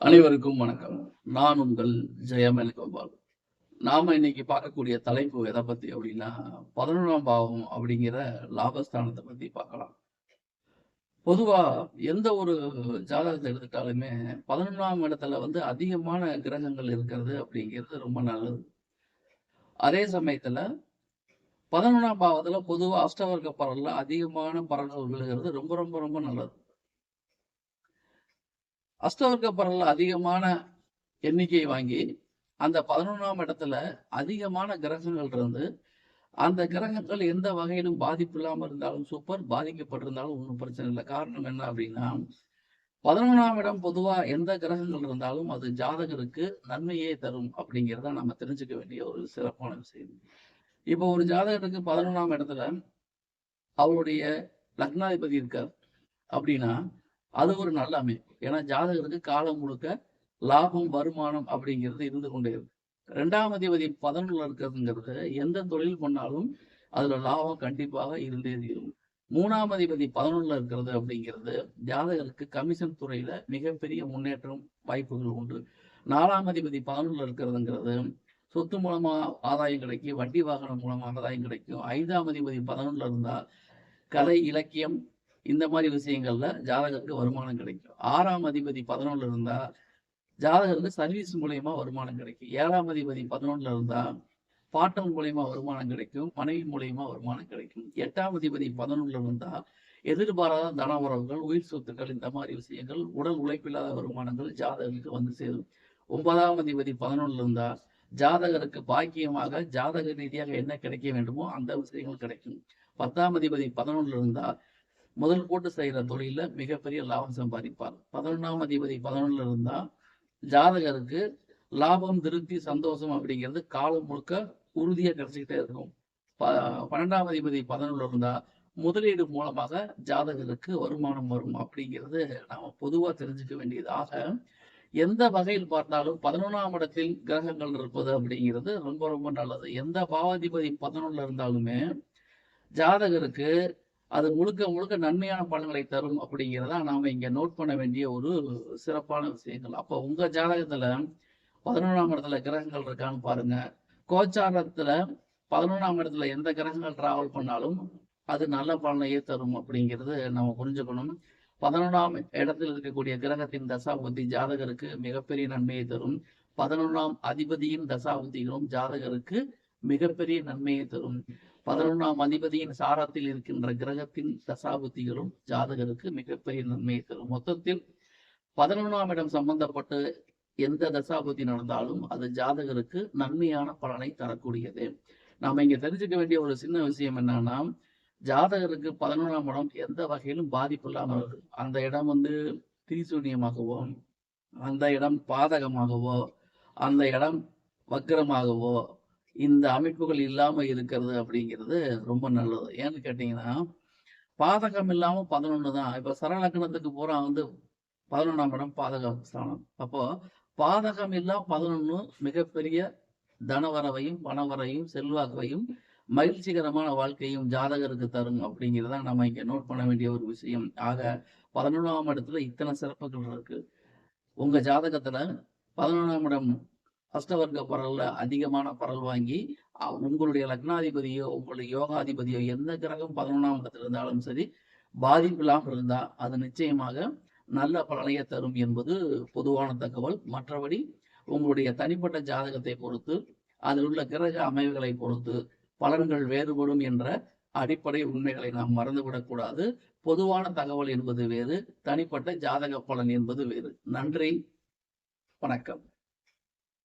அனைவருக்கும் வணக்கம். நான் உங்கள் ஜெயமல் கோபால். நாம இன்னைக்கு பார்க்கக்கூடிய தலைப்பு எதை பத்தி அப்படின்னா பதினொன்றாம் பாவம் அப்படிங்கிற லாபஸ்தானத்தை பத்தி பார்க்கலாம். பொதுவா எந்த ஒரு ஜாதகத்தை எடுத்துட்டாலுமே பதினொன்றாம் இடத்துல வந்து அதிகமான கிரகங்கள் இருக்கிறது அப்படிங்கிறது ரொம்ப நல்லது. அதே சமயத்துல பதினொன்றாம் பாவத்துல பொதுவா அஷ்டவர்க்க பரல்ல அதிகமான பரல்கள் விழுகிறது ரொம்ப ரொம்ப ரொம்ப நல்லது. அஷ்டவர்க்க பரல்ல அதிகமான எண்ணிக்கையை வாங்கி அந்த பதினொன்றாம் இடத்துல அதிகமான கிரகங்கள் இருந்து அந்த கிரகங்கள் எந்த வகையிலும் பாதிப்பு இல்லாமல் இருந்தாலும் சூப்பர் பாதிக்கப்பட்டிருந்தாலும் ஒன்றும் பிரச்சனை இல்லை. காரணம் என்ன அப்படின்னா பதினொன்றாம் இடம் பொதுவாக எந்த கிரகங்கள் இருந்தாலும் அது ஜாதகருக்கு நன்மையே தரும் அப்படிங்கிறத நம்ம தெரிஞ்சுக்க வேண்டிய ஒரு சிறப்பான விஷயம். இப்போ ஒரு ஜாதகருக்கு பதினொன்றாம் இடத்துல அவருடைய லக்னாதிபதி இருக்கார். அப்படின்னா அது ஒரு நல்ல அமைப்பு ஏன்னா ஜாதகருக்கு காலம் முழுக்க லாபம் வருமானம் அப்படிங்கிறது இருந்து கொண்டே இருக்கு. ரெண்டாம் அதிபதி பதினொன்றுல இருக்கிறதுங்கிறது எந்த தொழில் பண்ணாலும் அதுல லாபம் கண்டிப்பாக இருந்தே தீரும். மூணாம் அதிபதி பதினொன்றுல இருக்கிறது அப்படிங்கிறது ஜாதகருக்கு கமிஷன் துறையில மிகப்பெரிய முன்னேற்றம் வாய்ப்புகள் உண்டு. நாலாம் அதிபதி பதினொன்றுல இருக்கிறதுங்கிறது சொத்து மூலமா ஆதாயம் கிடைக்கும் வட்டி வாகனம் மூலமா ஆதாயம் கிடைக்கும். ஐந்தாம் அதிபதி பதினொன்றுல இருந்தா கலை இலக்கியம் இந்த மாதிரி விஷயங்கள்ல ஜாதகருக்கு வருமானம் கிடைக்கும். ஆறாம் அதிபதி பதினொன்றுல இருந்தா ஜாதகருக்கு சர்வீஸ் மூலயமா வருமானம் கிடைக்கும். ஏழாம் அதிபதி பதினொன்றுல இருந்தா பாட்டம் மூலயமா வருமானம் கிடைக்கும். மனைவி மூலயமா வருமானம் கிடைக்கும். எட்டாம் அதிபதி பதினொன்றுல இருந்தா எதிர்பாராத தன உறவுகள் உயிர் சொத்துக்கள் இந்த மாதிரி விஷயங்கள் உடல் உழைப்பில்லாத வருமானங்கள் ஜாதகருக்கு வந்து சேரும். ஒன்பதாம் அதிபதி பதினொன்றுல இருந்தா ஜாதகருக்கு பாக்கியமாக ஜாதக ரீதியாக என்ன கிடைக்க வேண்டுமோ அந்த விஷயங்கள் கிடைக்கும். பத்தாம் அதிபதி பதினொன்றுல இருந்தா முதல் போட்டு செய்கிற தொழில மிகப்பெரிய லாபம் சம்பாதிப்பார். பதினொன்றாம் அதிபதி பதினொன்றில் இருந்தால் ஜாதகருக்கு லாபம் திருப்தி சந்தோஷம் அப்படிங்கிறது காலம் முழுக்க உறுதியாக கிடைச்சிக்கிட்டே இருக்கும். ப- பன்னெண்டாம் அதிபதி பதினொன்றில் இருந்தால் முதலீடு மூலமாக ஜாதகருக்கு வருமானம் வரும் அப்படிங்கிறது நாம் பொதுவாக தெரிஞ்சுக்க வேண்டியது ஆக எந்த வகையில் பார்த்தாலும் பதினொன்றாம் இடத்தில் கிரகங்கள் இருப்பது அப்படிங்கிறது ரொம்ப ரொம்ப நல்லது. எந்த பாவாதிபதி பதினொன்றில் இருந்தாலுமே ஜாதகருக்கு அது முழுக்க முழுக்க நன்மையான பலன்களை தரும் அப்படிங்கிறத நாம இங்க நோட் பண்ண வேண்டிய ஒரு சிறப்பான விஷயங்கள். அப்போ உங்க ஜாதகத்துல பதினொன்றாம் இடத்துல கிரகங்கள் இருக்கான்னு பாருங்க. கோச்சாரத்துல பதினொன்றாம் இடத்துல எந்த கிரகங்கள் டிராவல் பண்ணாலும் அது நல்ல பலனையே தரும் அப்படிங்கிறது நம்ம புரிஞ்சுக்கணும். பதினொன்றாம் இடத்தில் இருக்கக்கூடிய கிரகத்தின் தசாபுத்தி ஜாதகருக்கு மிகப்பெரிய நன்மையை தரும். பதினொன்றாம் அதிபதியின் தசாபுத்திகளும் ஜாதகருக்கு மிகப்பெரிய நன்மையை தரும். பதினொன்றாம் அதிபதியின் சாரத்தில் இருக்கின்ற கிரகத்தின் தசாபுத்திகளும் ஜாதகருக்கு மிகப்பெரிய நன்மையை தரும். மொத்தத்தில் பதினொன்றாம் இடம் சம்பந்தப்பட்டு எந்த தசாபுத்தி நடந்தாலும் அது ஜாதகருக்கு நன்மையான பலனை தரக்கூடியது. நாம இங்க தெரிஞ்சுக்க வேண்டிய ஒரு சின்ன விஷயம் என்னன்னா ஜாதகருக்கு பதினொன்றாம் இடம் எந்த வகையிலும் பாதிப்பு இல்லாமல் இருக்கு. அந்த இடம் வந்து திரிசூன்யமாகவோ அந்த இடம் பாதகமாகவோ அந்த இடம் வக்கரமாகவோ இந்த அமைப்புகள் இல்லாம இருக்கிறது அப்படிங்கிறது ரொம்ப நல்லது. ஏன்னு கேட்டீங்கன்னா பாதகம் இல்லாம பதினொன்று தான். இப்ப சரலக்கணத்துக்கு பூரா வந்து பதினொன்றாம் இடம் பாதக ஸ்தானம் அப்போ பாதகம் இல்லாம பதினொன்று மிகப்பெரிய தனவரவையும் பணவரையும் செல்வாக்கையும் மகிழ்ச்சிகரமான வாழ்க்கையும் ஜாதகருக்கு தரும் அப்படிங்கிறத நம்ம இங்க நோட் பண்ண வேண்டிய ஒரு விஷயம். ஆக பதினொன்றாம் இடத்துல இத்தனை சிறப்புகள் இருக்கு. உங்க ஜாதகத்துல பதினொன்றாம் இடம் அஷ்டவர்க்க பரல்ல அதிகமான பரல் வாங்கி உங்களுடைய லக்னாதிபதியோ உங்களுடைய யோகாதிபதியோ எந்த கிரகம் பதினொன்றாம் இடத்துல இருந்தாலும் சரி பாதிப்பு இல்லாமல் இருந்தால் அது நிச்சயமாக நல்ல பலனையை தரும் என்பது பொதுவான தகவல். மற்றபடி உங்களுடைய தனிப்பட்ட ஜாதகத்தை பொறுத்து அதில் உள்ள கிரக அமைவுகளை பொறுத்து பலன்கள் வேறுபடும் என்ற அடிப்படை உண்மைகளை நாம் மறந்துவிடக்கூடாது பொதுவான தகவல் என்பது வேறு தனிப்பட்ட ஜாதக பலன் என்பது வேறு. நன்றி. வணக்கம்.